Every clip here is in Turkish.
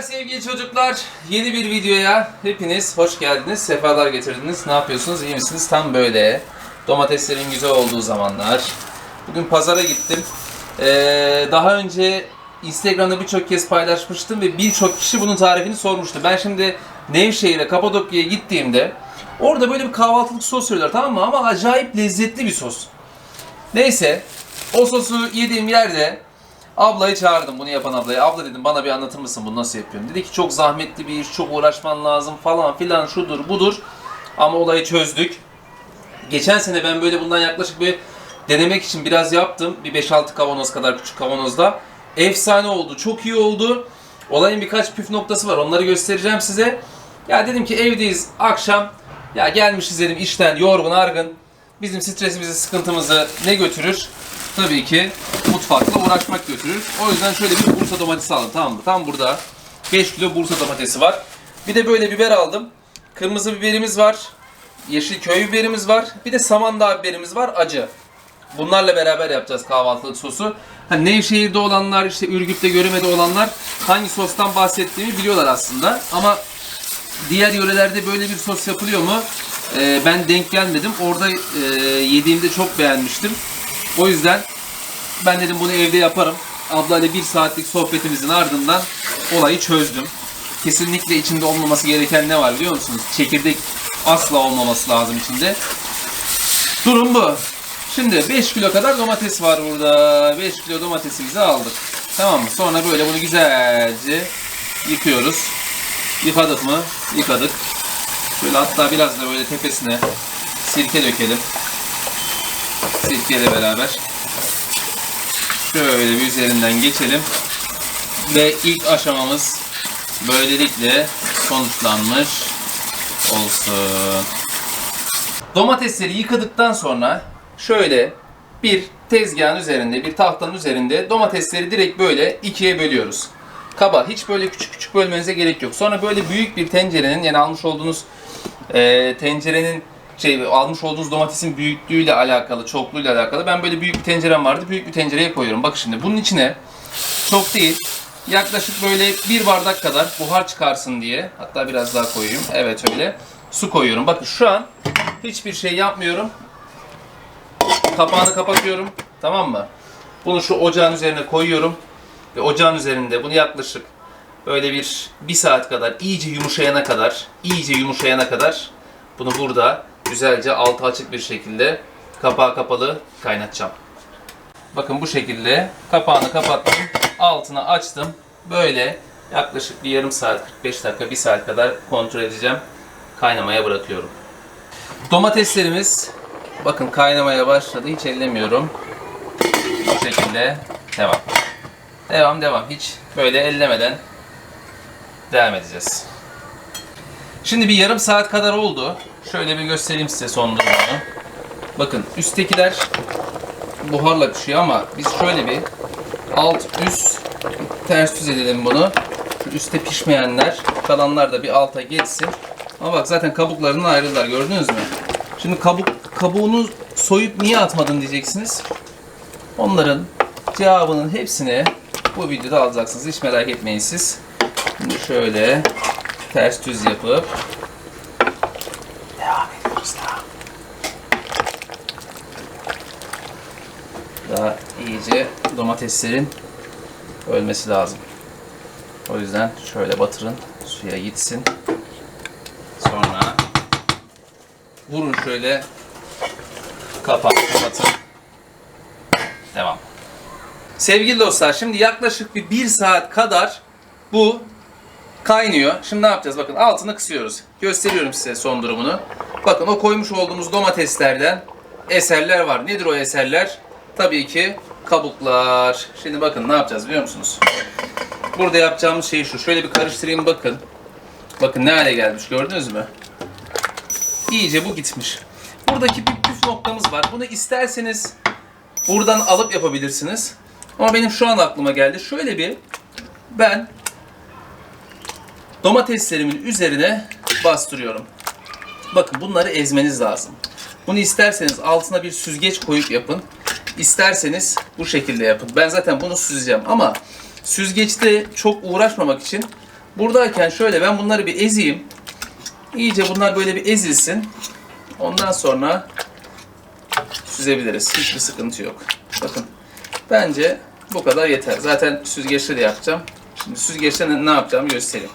Merhabalar sevgili çocuklar. Yeni bir videoya hepiniz hoş geldiniz. Sefalar getirdiniz. Ne yapıyorsunuz? İyi misiniz? Tam böyle. Domateslerin güzel olduğu zamanlar. Bugün pazara gittim. Ee, daha önce Instagram'da birçok kez paylaşmıştım ve birçok kişi bunun tarifini sormuştu. Ben şimdi Nevşehir'e, Kapadokya'ya gittiğimde orada böyle bir kahvaltılık sos veriyorlar tamam mı? Ama acayip lezzetli bir sos. Neyse o sosu yediğim yerde ablayı çağırdım bunu yapan ablayı. Abla dedim bana bir anlatır mısın bunu nasıl yapıyorum? Dedi ki çok zahmetli bir iş, çok uğraşman lazım falan filan şudur budur. Ama olayı çözdük. Geçen sene ben böyle bundan yaklaşık bir denemek için biraz yaptım. Bir 5-6 kavanoz kadar küçük kavanozda. Efsane oldu, çok iyi oldu. Olayın birkaç püf noktası var. Onları göstereceğim size. Ya dedim ki evdeyiz akşam. Ya gelmişiz dedim işten yorgun argın. Bizim stresimizi, sıkıntımızı ne götürür? Tabii ki mutfakla uğraşmak götürür. O yüzden şöyle bir Bursa domatesi aldım tamam mı? Tam burada 5 kilo Bursa domatesi var. Bir de böyle biber aldım. Kırmızı biberimiz var. Yeşil köy biberimiz var. Bir de samandağ biberimiz var acı. Bunlarla beraber yapacağız kahvaltılık sosu. Hani Nevşehir'de olanlar, işte Ürgüp'te Göreme'de olanlar hangi sostan bahsettiğimi biliyorlar aslında. Ama diğer yörelerde böyle bir sos yapılıyor mu? Ee, ben denk gelmedim. Orada e, yediğimde çok beğenmiştim. O yüzden ben dedim bunu evde yaparım. Ablayla bir saatlik sohbetimizin ardından olayı çözdüm. Kesinlikle içinde olmaması gereken ne var biliyor musunuz? Çekirdek asla olmaması lazım içinde. Durum bu. Şimdi 5 kilo kadar domates var burada. 5 kilo domatesimizi aldık. Tamam mı? Sonra böyle bunu güzelce yıkıyoruz. Yıkadık mı? Yıkadık. Şöyle hatta biraz da böyle tepesine sirke dökelim. Sirkeyle beraber. Şöyle bir üzerinden geçelim. Ve ilk aşamamız böylelikle sonuçlanmış olsun. Domatesleri yıkadıktan sonra şöyle bir tezgahın üzerinde, bir tahtanın üzerinde domatesleri direkt böyle ikiye bölüyoruz. Kaba, hiç böyle küçük küçük bölmenize gerek yok. Sonra böyle büyük bir tencerenin, yani almış olduğunuz e, tencerenin şey almış olduğunuz domatesin büyüklüğüyle alakalı, çokluğuyla alakalı. Ben böyle büyük bir tencerem vardı. Büyük bir tencereye koyuyorum. Bak şimdi bunun içine çok değil. Yaklaşık böyle bir bardak kadar buhar çıkarsın diye. Hatta biraz daha koyayım. Evet öyle. Su koyuyorum. Bakın şu an hiçbir şey yapmıyorum. Kapağını kapatıyorum. Tamam mı? Bunu şu ocağın üzerine koyuyorum. Ve ocağın üzerinde bunu yaklaşık böyle bir bir saat kadar iyice yumuşayana kadar iyice yumuşayana kadar bunu burada güzelce altı açık bir şekilde kapağı kapalı kaynatacağım. Bakın bu şekilde kapağını kapattım. Altını açtım. Böyle yaklaşık bir yarım saat, 45 dakika, bir saat kadar kontrol edeceğim. Kaynamaya bırakıyorum. Domateslerimiz bakın kaynamaya başladı. Hiç ellemiyorum. Bu şekilde devam. Devam devam. Hiç böyle ellemeden devam edeceğiz. Şimdi bir yarım saat kadar oldu. Şöyle bir göstereyim size son durumunu. Bakın üsttekiler buharla pişiyor ama biz şöyle bir alt üst ters düz edelim bunu. Şu üstte pişmeyenler, kalanlar da bir alta geçsin. Ama bak zaten kabuklarından ayrıldılar gördünüz mü? Şimdi kabuk kabuğunu soyup niye atmadın diyeceksiniz. Onların cevabının hepsini bu videoda alacaksınız. Hiç merak etmeyin siz. Şimdi şöyle ters düz yapıp devam ediyoruz daha. Daha iyice domateslerin ölmesi lazım. O yüzden şöyle batırın. Suya gitsin. Sonra vurun şöyle kapağı kapatın. Devam. Sevgili dostlar şimdi yaklaşık bir, bir saat kadar bu kaynıyor. Şimdi ne yapacağız? Bakın altını kısıyoruz. Gösteriyorum size son durumunu. Bakın o koymuş olduğumuz domateslerden eserler var. Nedir o eserler? Tabii ki kabuklar. Şimdi bakın ne yapacağız biliyor musunuz? Burada yapacağımız şey şu. Şöyle bir karıştırayım bakın. Bakın ne hale gelmiş gördünüz mü? İyice bu gitmiş. Buradaki bir püf noktamız var. Bunu isterseniz buradan alıp yapabilirsiniz. Ama benim şu an aklıma geldi. Şöyle bir ben domateslerimin üzerine bastırıyorum. Bakın bunları ezmeniz lazım. Bunu isterseniz altına bir süzgeç koyup yapın. İsterseniz bu şekilde yapın. Ben zaten bunu süzeceğim ama süzgeçte çok uğraşmamak için Buradayken şöyle ben bunları bir ezeyim. İyice bunlar böyle bir ezilsin. Ondan sonra süzebiliriz. Hiçbir sıkıntı yok. Bakın. Bence bu kadar yeter. Zaten süzgeçle de yapacağım. Şimdi süzgeçle ne yapacağımı göstereyim.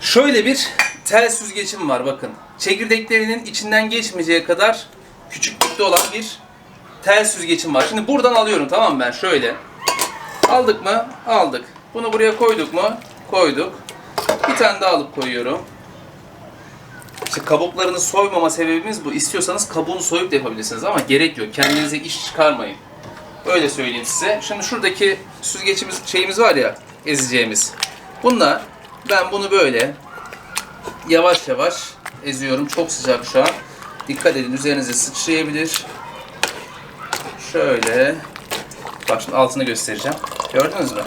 Şöyle bir tel süzgecim var bakın. Çekirdeklerinin içinden geçmeyeceği kadar küçüklükte olan bir tel süzgecim var. Şimdi buradan alıyorum tamam mı ben şöyle. Aldık mı? Aldık. Bunu buraya koyduk mu? Koyduk. Bir tane daha alıp koyuyorum. İşte kabuklarını soymama sebebimiz bu. İstiyorsanız kabuğunu soyup da yapabilirsiniz ama gerek yok. Kendinize iş çıkarmayın. Öyle söyleyeyim size. Şimdi şuradaki süzgecimiz şeyimiz var ya ezeceğimiz. Bunlar ben bunu böyle yavaş yavaş eziyorum. Çok sıcak şu an. Dikkat edin üzerinize sıçrayabilir. Şöyle. Bak şimdi altını göstereceğim. Gördünüz mü?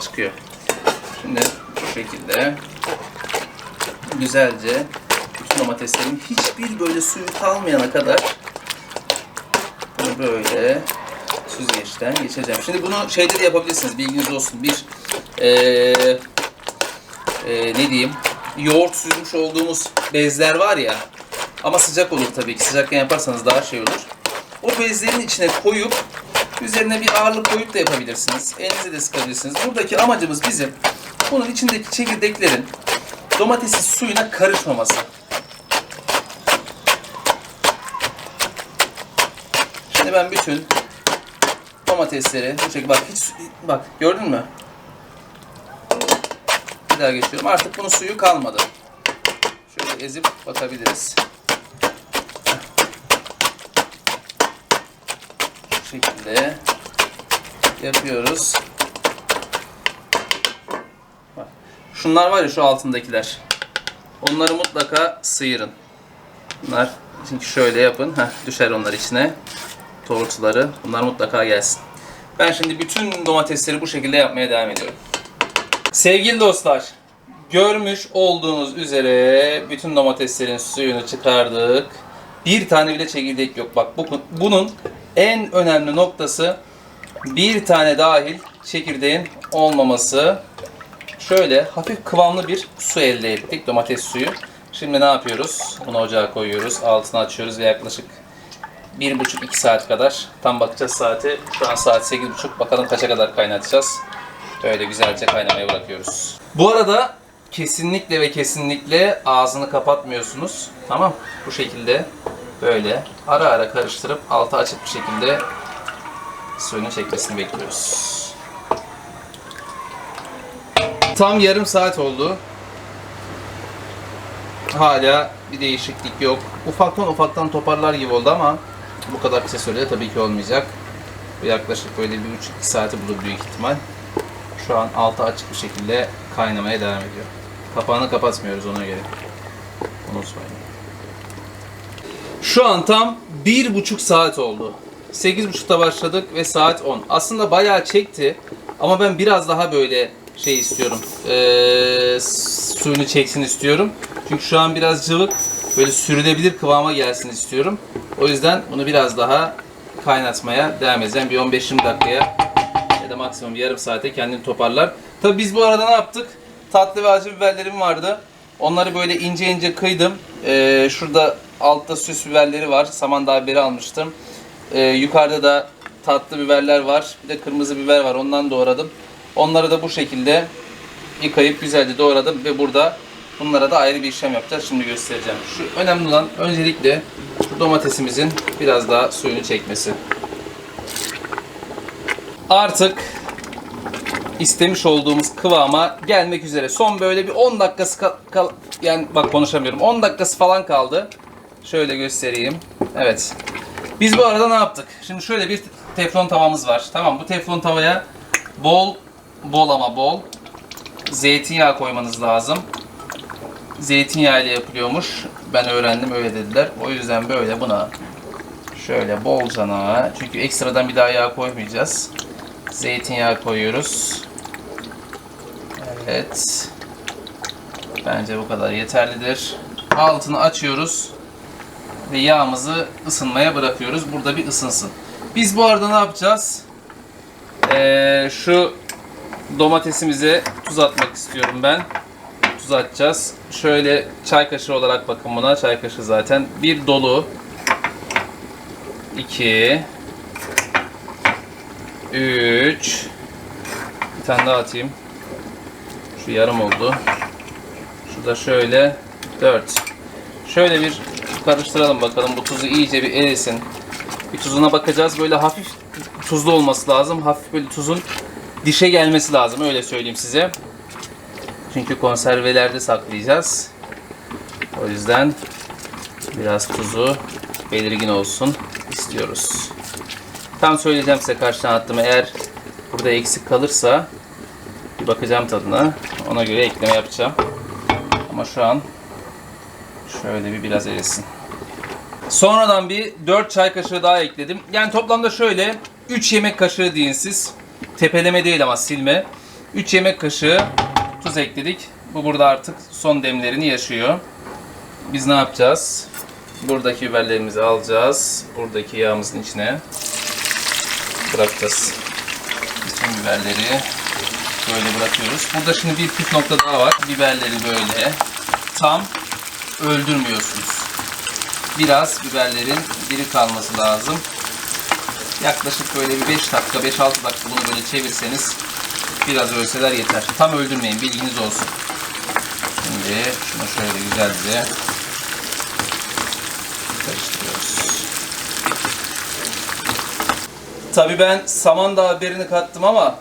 Çıkıyor. Şimdi bu şekilde güzelce bütün domateslerin hiçbir böyle suyu kalmayana kadar bunu böyle süzgeçten geçireceğim. Şimdi bunu şeyde de yapabilirsiniz. Bilginiz olsun. Bir eee eee, ne diyeyim yoğurt süzmüş olduğumuz bezler var ya ama sıcak olur tabii ki. Sıcakken yaparsanız daha şey olur. O bezlerin içine koyup üzerine bir ağırlık koyup da yapabilirsiniz. Elinize de sıkabilirsiniz. Buradaki amacımız bizim bunun içindeki çekirdeklerin domatesin suyuna karışmaması. Şimdi ben bütün domatesleri bak hiç bak gördün mü? Bir daha geçiyorum. Artık bunun suyu kalmadı. Şöyle ezip bakabiliriz. Bu şekilde yapıyoruz. Bak. Şunlar var ya şu altındakiler. Onları mutlaka sıyırın. Bunlar çünkü şöyle yapın. Heh, düşer onlar içine. Tortuları. Bunlar mutlaka gelsin. Ben şimdi bütün domatesleri bu şekilde yapmaya devam ediyorum. Sevgili dostlar, görmüş olduğunuz üzere bütün domateslerin suyunu çıkardık. Bir tane bile çekirdek yok. Bak bu, bunun en önemli noktası bir tane dahil çekirdeğin olmaması. Şöyle hafif kıvamlı bir su elde ettik. Domates suyu. Şimdi ne yapıyoruz? Bunu ocağa koyuyoruz. Altını açıyoruz ve yaklaşık 1,5-2 saat kadar. Tam bakacağız saati. Şu an saat 8.30. Bakalım kaça kadar kaynatacağız. Böyle güzelce kaynamaya bırakıyoruz. Bu arada kesinlikle ve kesinlikle ağzını kapatmıyorsunuz. Tamam. Bu şekilde böyle ara ara karıştırıp altı açık bir şekilde suyunu çekmesini bekliyoruz. Tam yarım saat oldu. Hala bir değişiklik yok. Ufaktan ufaktan toparlar gibi oldu ama bu kadar kısa sürede tabii ki olmayacak. Yaklaşık böyle bir buçuk iki saati bulur büyük ihtimal. Şu an altı açık bir şekilde kaynamaya devam ediyor. Kapağını kapatmıyoruz ona göre. Unutmayın. Şu an tam bir buçuk saat oldu. 8.30'da başladık ve saat 10. Aslında bayağı çekti ama ben biraz daha böyle şey istiyorum. Ee, suyunu çeksin istiyorum. Çünkü şu an biraz cıvık. Böyle sürülebilir kıvama gelsin istiyorum. O yüzden bunu biraz daha kaynatmaya devam edeceğim. Bir 15-20 dakikaya ya da maksimum yarım saate kendini toparlar. Tabi biz bu arada ne yaptık? Tatlı ve acı biberlerim vardı. Onları böyle ince ince kıydım. Ee, şurada altta süs biberleri var. Samandağ biberi almıştım. Ee, yukarıda da tatlı biberler var. Bir de kırmızı biber var. Ondan doğradım. Onları da bu şekilde yıkayıp güzelce doğradım ve burada bunlara da ayrı bir işlem yapacağız. Şimdi göstereceğim. Şu önemli olan öncelikle domatesimizin biraz daha suyunu çekmesi. Artık istemiş olduğumuz kıvama gelmek üzere. Son böyle bir 10 dakikası kal, kal- yani bak konuşamıyorum. 10 dakikası falan kaldı. Şöyle göstereyim. Evet. Biz bu arada ne yaptık? Şimdi şöyle bir teflon tavamız var. Tamam bu teflon tavaya bol bol ama bol zeytinyağı koymanız lazım. Zeytinyağı ile yapılıyormuş. Ben öğrendim öyle dediler. O yüzden böyle buna şöyle bolcana çünkü ekstradan bir daha yağ koymayacağız. Zeytinyağı koyuyoruz. Evet. Bence bu kadar yeterlidir. Altını açıyoruz ve yağımızı ısınmaya bırakıyoruz. Burada bir ısınsın. Biz bu arada ne yapacağız? Ee, şu domatesimize tuz atmak istiyorum ben. Tuz atacağız. Şöyle çay kaşığı olarak bakın buna. Çay kaşığı zaten. Bir dolu. 2 3 Bir tane daha atayım. Şu yarım oldu. Şu da şöyle 4 Şöyle bir karıştıralım bakalım. Bu tuzu iyice bir erisin. Bir tuzuna bakacağız. Böyle hafif tuzlu olması lazım. Hafif böyle tuzun dişe gelmesi lazım. Öyle söyleyeyim size. Çünkü konservelerde saklayacağız. O yüzden biraz tuzu belirgin olsun istiyoruz. Tam söyleyeceğim size kaç attım. Eğer burada eksik kalırsa bir bakacağım tadına. Ona göre ekleme yapacağım. Ama şu an şöyle bir biraz erisin. Sonradan bir 4 çay kaşığı daha ekledim. Yani toplamda şöyle 3 yemek kaşığı deyin siz. Tepeleme değil ama silme. 3 yemek kaşığı tuz ekledik. Bu burada artık son demlerini yaşıyor. Biz ne yapacağız? Buradaki biberlerimizi alacağız. Buradaki yağımızın içine bırakacağız. Bütün biberleri böyle bırakıyoruz. Burada şimdi bir püf nokta daha var. Biberleri böyle tam öldürmüyorsunuz. Biraz biberlerin diri kalması lazım. Yaklaşık böyle bir 5 dakika, 5-6 dakika bunu böyle çevirseniz biraz ölseler yeter. Tam öldürmeyin, bilginiz olsun. Şimdi şunu şöyle güzelce Tabii ben Samandağ haberini kattım ama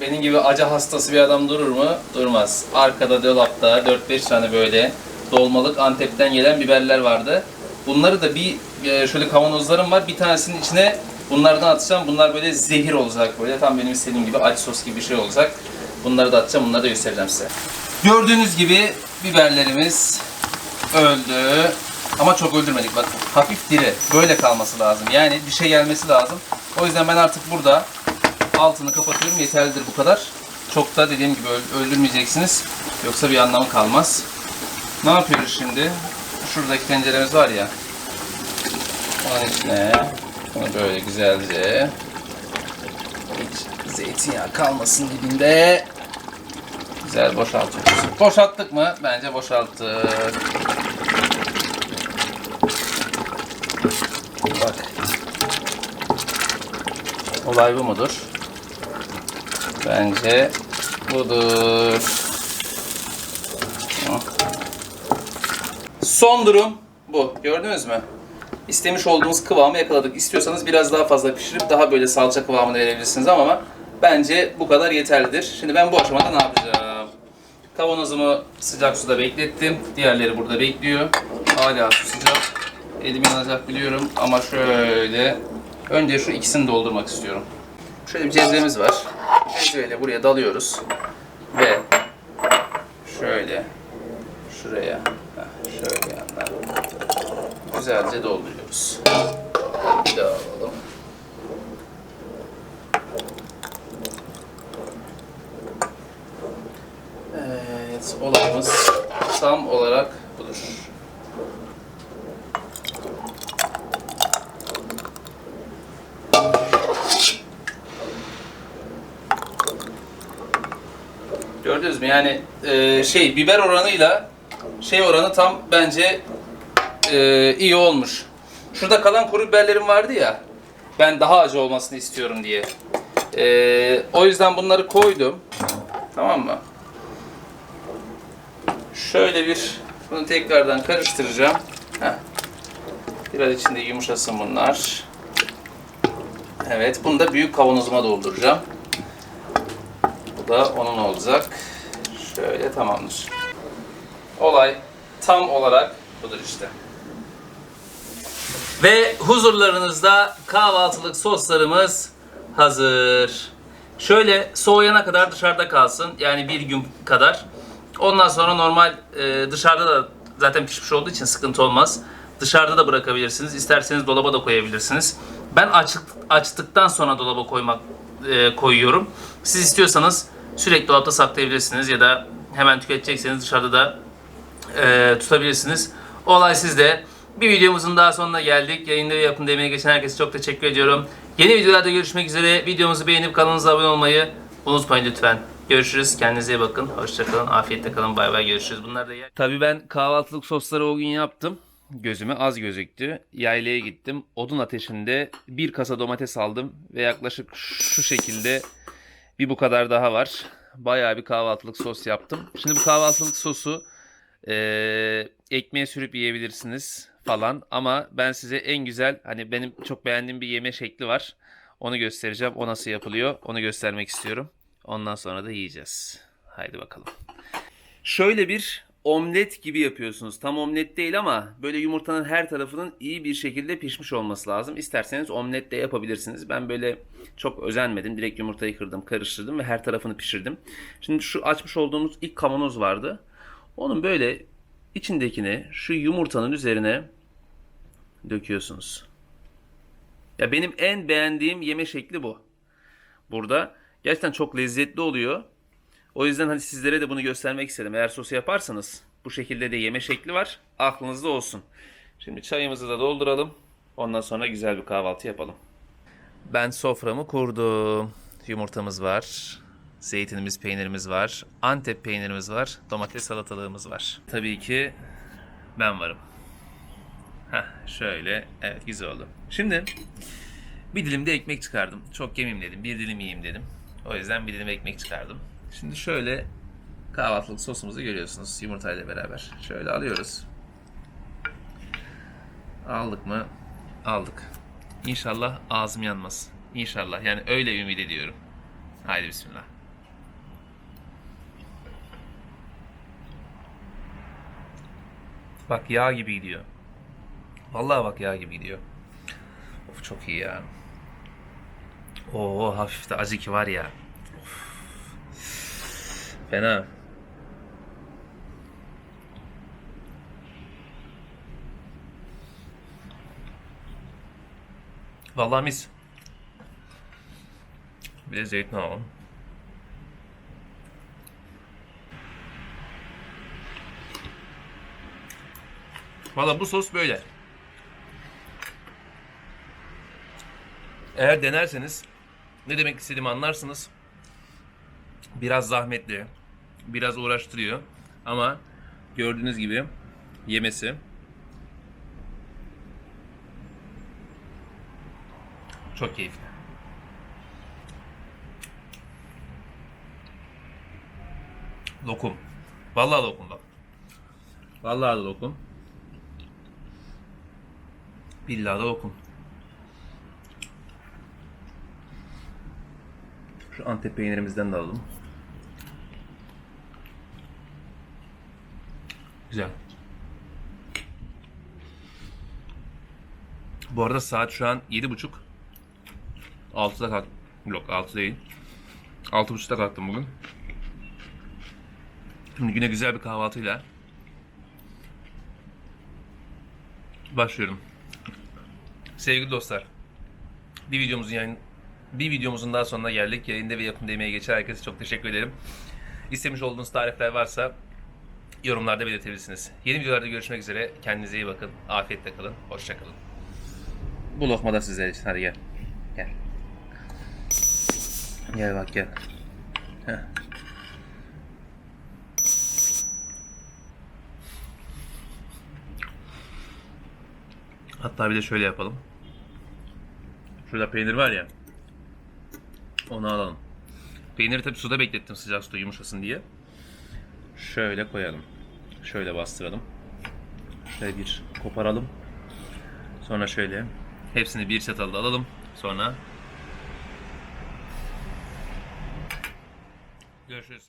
benim gibi acı hastası bir adam durur mu? Durmaz. Arkada dolapta 4-5 tane böyle dolmalık Antep'ten gelen biberler vardı. Bunları da bir e, şöyle kavanozlarım var. Bir tanesinin içine bunlardan atacağım. Bunlar böyle zehir olacak böyle. Tam benim istediğim gibi acı sos gibi bir şey olacak. Bunları da atacağım. Bunları da göstereceğim size. Gördüğünüz gibi biberlerimiz öldü. Ama çok öldürmedik bakın. Hafif diri. Böyle kalması lazım. Yani dişe gelmesi lazım. O yüzden ben artık burada altını kapatıyorum. Yeterlidir bu kadar. Çok da dediğim gibi öl- öldürmeyeceksiniz. Yoksa bir anlamı kalmaz. Ne yapıyoruz şimdi? Şuradaki tenceremiz var ya. Onun içine bunu böyle güzelce hiç zeytinyağı kalmasın dibinde güzel boşaltıyoruz. Boşalttık mı? Bence boşalttık. Bak. Olay bu mudur? Bence budur. Son durum bu. Gördünüz mü? İstemiş olduğumuz kıvamı yakaladık. İstiyorsanız biraz daha fazla pişirip daha böyle salça kıvamını verebilirsiniz ama bence bu kadar yeterlidir. Şimdi ben bu aşamada ne yapacağım? Kavanozumu sıcak suda beklettim. Diğerleri burada bekliyor. Hala su sıcak. Elim yanacak biliyorum ama şöyle önce şu ikisini doldurmak istiyorum. Şöyle bir cezvemiz var. Cezveyle buraya dalıyoruz. Ve şöyle şuraya şöyle yandan güzelce dolduruyoruz. Bir daha alalım. Evet, olayımız tam olarak budur. Gördünüz mü? Yani e, şey biber oranıyla şey oranı tam bence e, iyi olmuş. Şurada kalan kuru biberlerim vardı ya. Ben daha acı olmasını istiyorum diye. E, o yüzden bunları koydum. Tamam mı? Şöyle bir bunu tekrardan karıştıracağım. Heh. Biraz içinde yumuşasın bunlar. Evet, bunu da büyük kavanozuma dolduracağım. Bu da onun olacak. Şöyle tamamdır. Olay tam olarak budur işte. Ve huzurlarınızda kahvaltılık soslarımız hazır. Şöyle soğuyana kadar dışarıda kalsın. Yani bir gün kadar. Ondan sonra normal e, dışarıda da zaten pişmiş olduğu için sıkıntı olmaz. Dışarıda da bırakabilirsiniz. İsterseniz dolaba da koyabilirsiniz. Ben açık, açtıktan sonra dolaba koymak e, koyuyorum. Siz istiyorsanız sürekli dolapta saklayabilirsiniz ya da hemen tüketecekseniz dışarıda da e, tutabilirsiniz. Olay sizde. Bir videomuzun daha sonuna geldik. Yayında ve yapımda emeği geçen herkese çok teşekkür ediyorum. Yeni videolarda görüşmek üzere. Videomuzu beğenip kanalımıza abone olmayı unutmayın lütfen. Görüşürüz. Kendinize iyi bakın. Hoşçakalın. Afiyetle kalın. Bay bay. Görüşürüz. Bunlar da Tabii ben kahvaltılık sosları o gün yaptım. Gözüme az gözüktü. Yaylaya gittim. Odun ateşinde bir kasa domates aldım. Ve yaklaşık şu şekilde bir bu kadar daha var. Bayağı bir kahvaltılık sos yaptım. Şimdi bu kahvaltılık sosu eee ekmeğe sürüp yiyebilirsiniz falan. Ama ben size en güzel hani benim çok beğendiğim bir yeme şekli var. Onu göstereceğim. O nasıl yapılıyor onu göstermek istiyorum. Ondan sonra da yiyeceğiz. Haydi bakalım. Şöyle bir omlet gibi yapıyorsunuz. Tam omlet değil ama böyle yumurtanın her tarafının iyi bir şekilde pişmiş olması lazım. İsterseniz omlet de yapabilirsiniz. Ben böyle çok özenmedim. Direkt yumurtayı kırdım, karıştırdım ve her tarafını pişirdim. Şimdi şu açmış olduğumuz ilk kavanoz vardı. Onun böyle içindekini şu yumurtanın üzerine döküyorsunuz. Ya benim en beğendiğim yeme şekli bu. Burada gerçekten çok lezzetli oluyor. O yüzden hani sizlere de bunu göstermek istedim. Eğer sosu yaparsanız bu şekilde de yeme şekli var. Aklınızda olsun. Şimdi çayımızı da dolduralım. Ondan sonra güzel bir kahvaltı yapalım. Ben soframı kurdum. Yumurtamız var. Zeytinimiz, peynirimiz var. Antep peynirimiz var. Domates salatalığımız var. Tabii ki ben varım. Heh, şöyle. Evet güzel oldu. Şimdi bir dilim de ekmek çıkardım. Çok yemeyeyim dedim. Bir dilim yiyeyim dedim. O yüzden bir dilim ekmek çıkardım. Şimdi şöyle kahvaltılık sosumuzu görüyorsunuz yumurtayla beraber. Şöyle alıyoruz. Aldık mı? Aldık. İnşallah ağzım yanmaz. İnşallah. Yani öyle ümit ediyorum. Haydi bismillah. Bak yağ gibi gidiyor. Vallahi bak yağ gibi gidiyor. Of çok iyi ya. Oo hafif de acı ki var ya. Fena. Vallahi mis. Bir de zeytin alalım. Valla bu sos böyle. Eğer denerseniz ne demek istediğimi anlarsınız. Biraz zahmetli, biraz uğraştırıyor ama gördüğünüz gibi yemesi çok keyifli. Lokum. Vallahi lokum bak. Vallahi lokum. Billahi da lokum. Şu Antep peynirimizden de alalım. Güzel. Bu arada saat şu an 7.30. 6'da kalk. Yok 6 değil. 6.30'da kalktım bugün. Şimdi güne güzel bir kahvaltıyla başlıyorum. Sevgili dostlar, bir videomuzun yayın bir videomuzun daha sonuna geldik. Yayında ve yapımda emeği geçen herkese çok teşekkür ederim. İstemiş olduğunuz tarifler varsa yorumlarda belirtebilirsiniz. Yeni videolarda görüşmek üzere. Kendinize iyi bakın. Afiyetle kalın. Hoşçakalın. Bu lokma da sizler için. Hadi gel. Gel. Gel bak gel. Heh. Hatta bir de şöyle yapalım. Şurada peynir var ya. Onu alalım. Peyniri tabi suda beklettim sıcak suda yumuşasın diye. Şöyle koyalım. Şöyle bastıralım. Şöyle bir koparalım. Sonra şöyle hepsini bir çatalda alalım. Sonra görüşürüz.